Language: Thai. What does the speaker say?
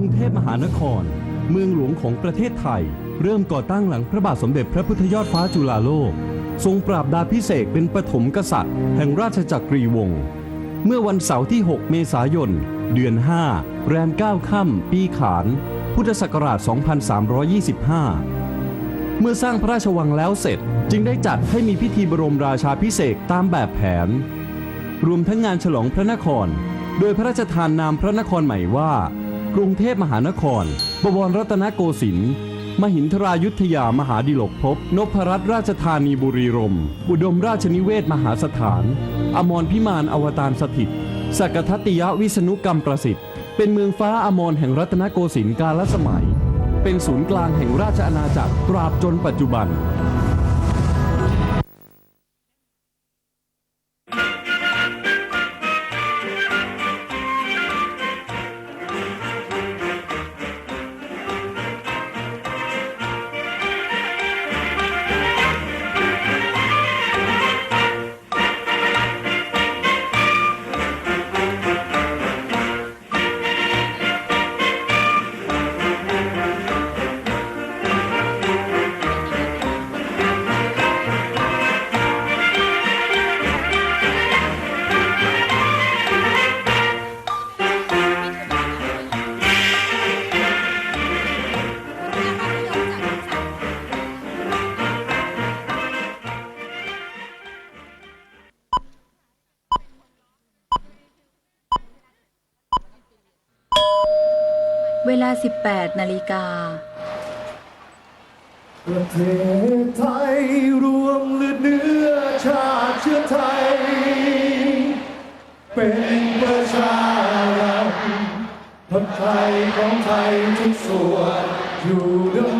ุงเทพมหานคร เมืองหลวงของประเทศไทย เริ่มก่อตั้งหลังพระบาทสมเด็จพระพุทธยอดฟ้าจุฬาโลก ทรงปราบดาพิเศษเป็นปฐมกษัตริย์ แห่งราชจักรีวงศ์เมื่อวันเสาร์ที่ 6 เมษายน เดือน 5 แรม 9 ค่ำ ปีขาน พุทธศักราช 2325 เมื่อสร้างพระราชวังแล้วเสร็จจึงได้จัดให้มีพิธีบรมราชาพิเศษตามแบบแผน รวมทั้งงานฉลองพระนคร โดยพระราชทานนามพระนครใหม่ว่า กรุงเทพมหานคร บวรรัตนโกสินทร์มหินทรายุทธยามหาดิลกภพนพรัตนราชธานีบุรีรมอุดมราชนิเวศมหาสถาน อมรพิมานอวตารสถิต สักกทัตติยวิษณุกรรมประสิทธิ์ เป็นเมืองฟ้าอมรแห่งรัตนโกสินทร์กาลสมัย เป็นศูนย์กลางแห่งราชอาณาจักรตราบจนปัจจุบัน เวลา 18 นาฬิกา ประเทศไทยรวมเลือดเนื้อชาติเชื้อไทย เป็นประชารัฐคนไทยของไทยทุกส่วนอยู่ด้วย